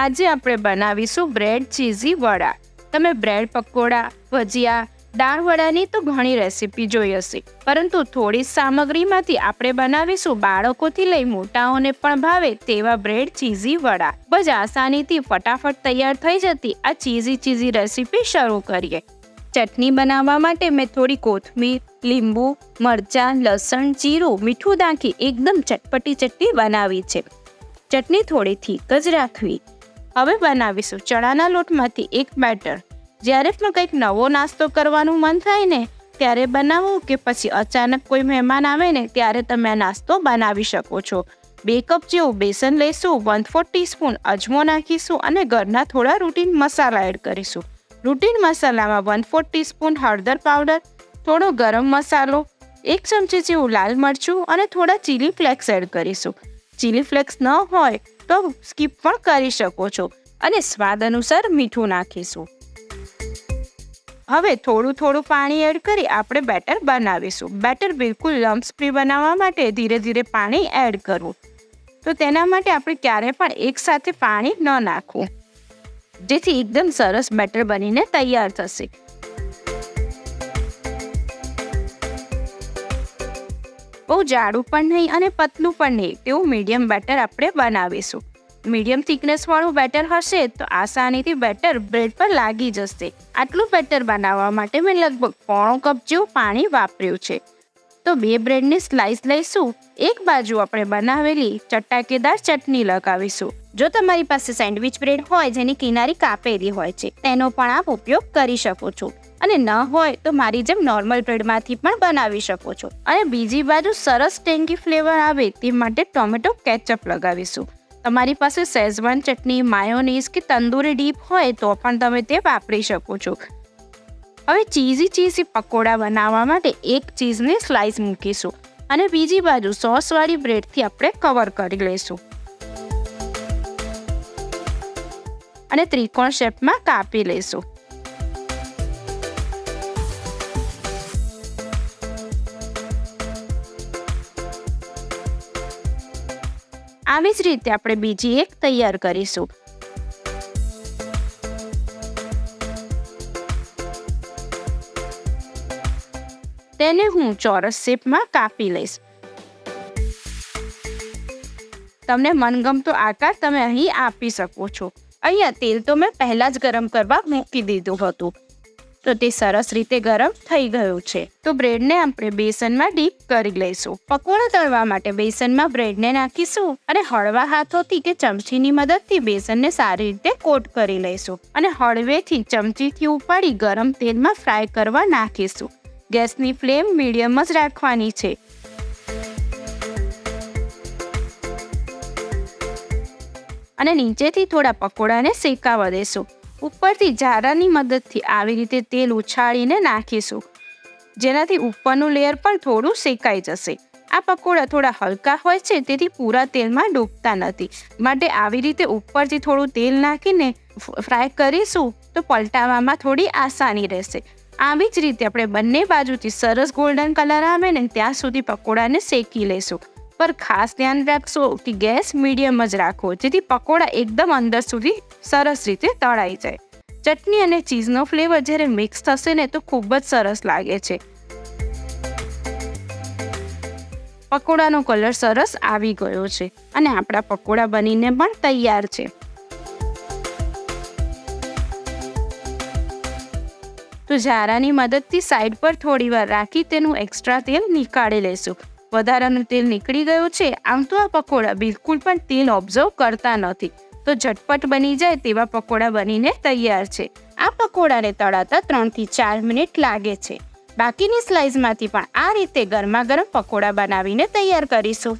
આજે આપણે બનાવીશું બ્રેડ ચીઝી વડા. તમે બ્રેડ પકોડા, ભજીયા, દાળ વડાની તો ઘણી રેસીપી જોઈ હશે. પરંતુ થોડી સામગ્રીમાંથી આપણે બનાવીશું બાળકોથી લઈ મોટાઓને પણ ભાવે તેવા બ્રેડ ચીઝી વડા. બસ આસાનીથી ફટાફટ તૈયાર થઈ જતી આ ચીઝી ચીઝી રેસીપી શરૂ કરીએ. ચટણી બનાવવા માટે મેં થોડી કોથમીર, લીંબુ, મરચાં, લસણ, જીરું, મીઠું નાખી એકદમ ચટપટી ચટણી બનાવી છે. ચટણી થોડી થીક જ રાખવી. હવે બનાવીશું ચણાના લોટમાંથી એક બેટર. જ્યારે પણ કંઈક નવો નાસ્તો કરવાનું મન થાય ને, ત્યારે બનાવો કે પછી અચાનક કોઈ મહેમાન આવે ને, ત્યારે તમે આ નાસ્તો બનાવી શકો છો. બે કપ જેવું બેસન લઈશું વન ફોર ટીસ્પૂન અજમો નાખીશું અને ઘરના થોડા રૂટીન મસાલા એડ કરીશું. રૂટીન મસાલામાં વન ફોર ટીસ્પૂન હળદર પાવડર થોડો ગરમ મસાલો, એક ચમચી જેવું લાલ મરચું અને થોડા ચીલી ફ્લેક્સ એડ કરીશું. ચીલી ફ્લેક્સ ન હોય તો સ્કીપ પણ કરી શકો છો અને સ્વાદ અનુસાર મીઠું નાખીશું. હવે થોડું થોડું પાણી એડ કરી આપણે બેટર બનાવીશું. બેટર બિલકુલ લમ્સ ફ્રી બનાવવા માટે ધીરે ધીરે પાણી એડ કરવું. તો તેના માટે આપણે ક્યારે પણ એકસાથે પાણી ન નાખવું. જેથી એકદમ સરસ બેટર બનીને તૈયાર થશે. બહુ જાડું પણ નહીં અને પતલું પણ નહીં. તેવું મીડિયમ બેટર આપણે બનાવીશું. મીડિયમ થિકનેસવાળું બેટર હશે તો આસાનીથી બેટર બ્રેડ પર લાગી જશે. આટલું બેટર બનાવવા માટે મેં લગભગ પોણો કપ જેવું પાણી વાપર્યું છે. તો બે બ્રેડની સ્લાઇસ લઈશું. એક બાજુ આપણે બનાવેલી ચટાકેદાર ચટણી લગાવીશું. જો તમારી પાસે સેન્ડવિચ બ્રેડ હોય જેની કિનારી કાપેલી હોય છે, તેનો પણ આપ ઉપયોગ કરી શકો છો. અને ન હોય તો મારી જેમ નોર્મલ બ્રેડમાંથી પણ બનાવી શકો છો. અને બીજી બાજુ સરસ ટેન્કી ફ્લેવર આવે તે માટે ટોમેટો કેચઅપ લગાવીશું. તમારી પાસે શેઝવાન ચટણી માયોનીઝ કે તંદૂરી ડીપ હોય તો પણ તમે તે વાપરી શકો છો. હવે ચીઝી ચીઝી પકોડા બનાવવા માટે એક ચીઝની સ્લાઇસ મૂકીશું. અને બીજી બાજુ સોસવાળી બ્રેડથી આપણે કવર કરી લઈશું. અને ત્રિકોણ શેપમાં કાપી લઈશું. આવી જ રીતે આપણે બીજી એક તૈયાર કરીશું. તેને હું ચોરસ શેપમાં કાપી લઈશ. તમને મનગમતો આકાર તમે અહીં આપી શકો છો. અહીંયા તેલ તો મેં પહેલાં જ ગરમ કરવા મૂકી દીધું હતું. તો તે સરસ રીતે ગરમ થઈ ગયું છે. તો બ્રેડને આપણે બેસનમાં ડીપ કરી લઈશું. પકોડા તળવા માટે બેસનમાં બ્રેડને નાખીશું અને હળવા હાથોથી કે ચમચીની મદદથી બેસનને સારી રીતે કોટ કરી લઈશું અને હળવેથી ચમચીથી ઉપાડી ગરમ તેલમાં ફ્રાય કરવા નાખીશું. ગેસની ફ્લેમ મીડિયમ જ રાખવાની છે. અને નીચેથી થોડા પકોડાને શેકાવા દેશું. ઉપરથી જારાની મદદથી આવી રીતે તેલ ઉછાળીને નાખીશું, જેનાથી ઉપરનું લેયર પણ થોડું શેકાઈ જશે. આ પકોડા થોડા હલકા હોય છે, તેથી પૂરા તેલમાં ડૂબતા નથી. માટે આવી રીતે ઉપરથી થોડું તેલ નાખીને ફ્રાય કરીશું, તો પલટાવવામાં થોડી આસાની રહેશે. આવી જ રીતે આપણે બંને બાજુથી સરસ ગોલ્ડન કલર આવે ને, ત્યાં સુધી પકોડાને શેકી લઈશું પર ખાસ ધ્યાન રાખશો કે ગેસ મીડિયમ જ રાખો, જેથી પકોડા એકદમ અંદર સુધી સરસ રીતે તળાઈ જાય. ચટણી અને ચીઝનો ફ્લેવર જ્યારે મિક્સ થશે ને તો ખૂબ જ સરસ લાગે છે. પકોડાનો કલર સરસ આવી ગયો છે અને આપણા પકોડા બનીને પણ તૈયાર છે. તો ઝારાની મદદથી સાઈડ પર થોડી વાર રાખી તેનું એક્સ્ટ્રા તેલ નીકાળી લઈશું. વધારાનું તેલ નીકળી ગયું છે. આમ તો આ પકોડા બિલકુલ પણ તેલ ઓબ્ઝર્વ કરતા નથી. તો ઝટપટ બની જાય તેવા પકોડા બનીને તૈયાર છે. આ પકોડાને તળાતા ત્રણથી ચાર મિનિટ લાગે છે. બાકીની સ્લાઇસમાંથી પણ આ રીતે ગરમા ગરમ પકોડા બનાવીને તૈયાર કરીશું.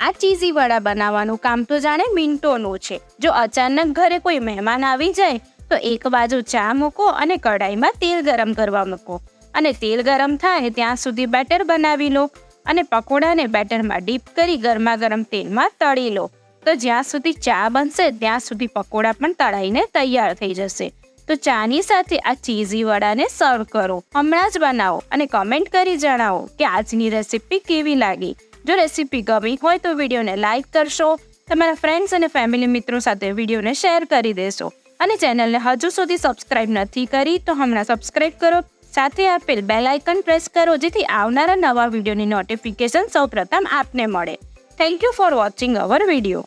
આ ચીઝી વડા બનાવવાનું કામ તો જાણે મિનિટોનું છે. જો અચાનક ઘરે કોઈ મહેમાન આવી જાય, તો એક બાજુ ચા મૂકો અને કઢાઈમાં તેલ ગરમ કરવા મૂકો. અને તેલ ગરમ થાય ત્યાં સુધી બેટર બનાવી લો. અને પકોડાને બેટરમાં ડીપ કરી ગરમા ગરમ તેલમાં તળી લો. તો જ્યાં સુધી ચા બનશે, ત્યાં સુધી પકોડા પણ તળાઈને તૈયાર થઈ જશે. તો ચાની સાથે આ ચીઝી વડાને સર્વ કરો. હમણાં જ બનાવો અને કમેન્ટ કરી જણાવો કે આજની રેસીપી કેવી લાગી. જો રેસીપી ગમી હોય તો વિડીયોને લાઇક કરશો. તમારા ફ્રેન્ડ્સ અને ફેમિલી મિત્રો સાથે વિડીયોને શેર કરી દેશો. અને ચેનલને હજુ સુધી સબસ્ક્રાઇબ નથી કરી તો હમણાં સબસ્ક્રાઇબ કરો. સાથે આપેલ બેલ આઇકન પ્રેસ કરો, જેથી આવનારા નવા વિડીયોની નોટિફિકેશન સૌપ્રથમ આપને મળે. Thank you for watching our video